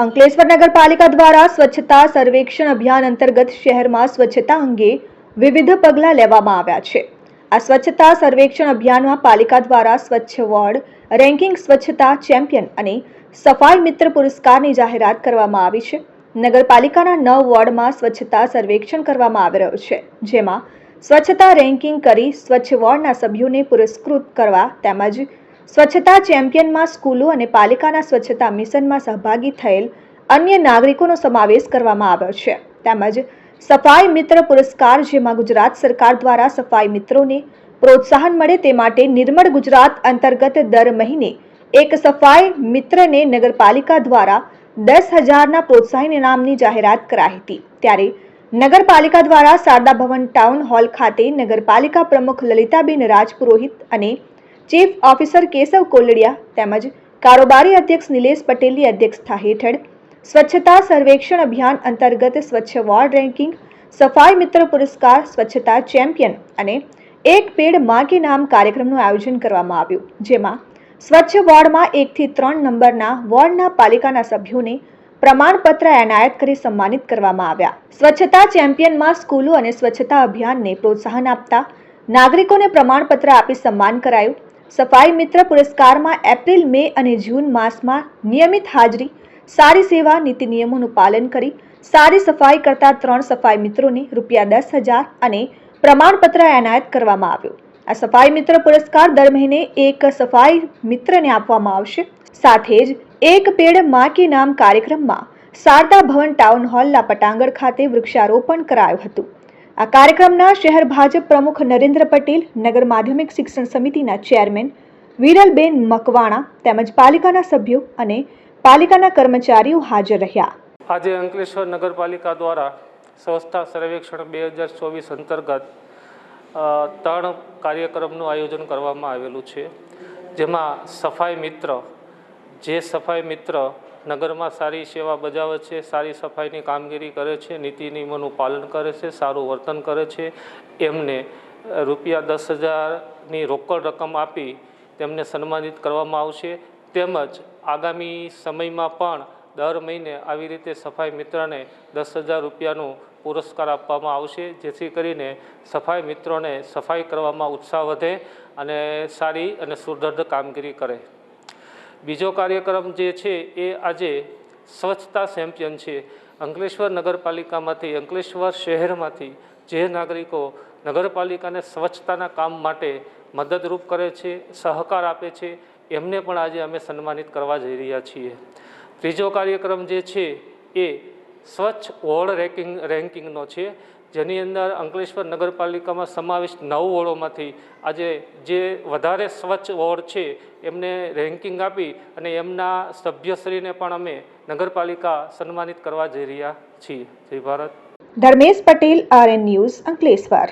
અંકલેશ્વર નગરપાલિકા દ્વારા સ્વચ્છતા સર્વેક્ષણ અભિયાન અંતર્ગત શહેરમાં સ્વચ્છતા અંગે વિવિધ પગલાં લેવામાં આવ્યા છે. આ સ્વચ્છતા સર્વેક્ષણ અભિયાનમાં પાલિકા દ્વારા સ્વચ્છ વોર્ડ, રેન્કિંગ સ્વચ્છતા ચેમ્પિયન અને સફાઈ મિત્ર પુરસ્કારની જાહેરાત કરવામાં આવી છે. નગરપાલિકાના નવ વોર્ડમાં સ્વચ્છતા સર્વેક્ષણ કરવામાં આવી રહ્યું છે, જેમાં સ્વચ્છતા રેન્કિંગ કરી સ્વચ્છ વોર્ડના સભ્યોને પુરસ્કૃત કરવા તેમજ સ્વચ્છતા ચેમ્પિયનમાં સ્કૂલો અને પાલિકાના સ્વચ્છતા મિશનમાં સહભાગી થયેલ અન્ય નાગરિકોનો સમાવેશ કરવામાં આવ્યો છે. તેમજ સફાઈ મિત્ર પુરસ્કાર જેમાં ગુજરાત સરકાર દ્વારા સફાઈ મિત્રોને પ્રોત્સાહન મળે તે માટે નિર્મળ ગુજરાત અંતર્ગત દર મહિને એક સફાઈ મિત્રને નગરપાલિકા દ્વારા દસ હજારના પ્રોત્સાહન ઇનામની જાહેરાત કરાઈ હતી. ત્યારે નગરપાલિકા દ્વારા શારદા ભવન ટાઉન હોલ ખાતે નગરપાલિકા પ્રમુખ લલિતાબેન રાજપુરોહિત અને ચીફ ઓફિસર કેશવ કોલડિયા તેમજ કારોબારી અધ્યક્ષ નિલેશ પટેલની અધ્યક્ષતા હેઠળ સ્વચ્છતા સર્વેક્ષણ અભિયાન અંતર્ગત સ્વચ્છ વોર્ડ રેન્કિંગ, સફાઈ મિત્ર પુરસ્કાર, સ્વચ્છતા ચેમ્પિયન અને એક પેડમાં કે નામ કાર્યક્રમનું આયોજન કરવામાં આવ્યું, જેમાં સ્વચ્છ વોર્ડમાં એકથી ત્રણ નંબરના વોર્ડના પાલિકાના સભ્યોને પ્રમાણપત્ર એનાયત કરી સન્માનિત કરવામાં આવ્યા. સ્વચ્છતા ચેમ્પિયનમાં સ્કૂલો અને સ્વચ્છતા અભિયાનને પ્રોત્સાહન આપતા નાગરિકોને પ્રમાણપત્ર આપી સન્માન કરાયું. સફાઈ મિત્ર પુરસ્કારમાં એપ્રિલ, મે અને જૂન માસમાં નિયમિત હાજરી, સારી સેવા, નીતિ નિયમોનું પાલન કરી, સારી સફાઈ કરતા ત્રણ સફાઈ મિત્રોને રૂપિયા દસ હજાર અને પ્રમાણપત્ર એનાયત કરવામાં આવ્યું. આ સફાઈ મિત્ર પુરસ્કાર દર મહિને એક સફાઈ મિત્રને આપવામાં આવશે. સાથે જ એક પેડમાં કે નામ કાર્યક્રમમાં શારદા ભવન ટાઉન હોલના પટાંગણ ખાતે વૃક્ષારોપણ કરાયું હતું. આ કાર્યક્રમના શહેર ભાજપ પ્રમુખ નરેન્દ્ર પટેલ, નગર માધ્યમિક શિક્ષણ સમિતિના ચેરમેન વિરલબેન મકવાણા તેમજ પાલિકાના સભ્યો અને પાલિકાના કર્મચારીઓ હાજર રહ્યા. આજે અંકલેશ્વર નગરપાલિકા દ્વારા સંસ્થા સર્વેક્ષણ બે હજાર ચોવીસ અંતર્ગત ત્રણ કાર્યક્રમનું આયોજન કરવામાં આવેલું છે. જેમાં સફાઈ મિત્ર, જે સફાઈ મિત્ર નગરમાં સારી સેવા બજાવે છે, સારી સફાઈની કામગીરી કરે છે, નીતિ નિયમોનું પાલન કરે છે, સારું વર્તન કરે છે. એમને રૂપિયા દસ હજારની રોકડ રકમ આપી તેમને સન્માનિત કરવામાં આવશે. તેમજ આગામી સમયમાં પણ દર મહિને આવી રીતે સફાઈ મિત્રને દસ હજાર રૂપિયાનું પુરસ્કાર આપવામાં આવશે, જેથી કરીને સફાઈ મિત્રોને સફાઈ કરવામાં ઉત્સાહ વધે અને સારી અને સુદૃઢ કામગીરી કરે. બીજો કાર્યક્રમ જે છે એ આજે સ્વચ્છતા ચેમ્પિયન છે. અંકલેશ્વર નગરપાલિકામાંથી, અંકલેશ્વર શહેરમાંથી જે નાગરિકો નગરપાલિકાને સ્વચ્છતાના કામ માટે મદદરૂપ કરે છે, સહકાર આપે છે, એમને પણ આજે અમે સન્માનિત કરવા જઈ રહ્યા છીએ. ત્રીજો કાર્યક્રમ જે છે એ સ્વચ્છ વોર્ડ રેન્કિંગ રેન્કિંગનો છે. જેની અંદર અંકલેશ્વર નગરપાલિકામાં સમાવિષ્ટ નવ વોર્ડોમાંથી આજે જે વધારે સ્વચ્છ વોર્ડ છે, એમને રેન્કિંગ આપી અને એમના સભ્યશ્રીને પણ અમે નગરપાલિકા સન્માનિત કરવા જઈ રહ્યા છીએ. જય Bharat. Dharmesh Patel R N news Ankleshwar.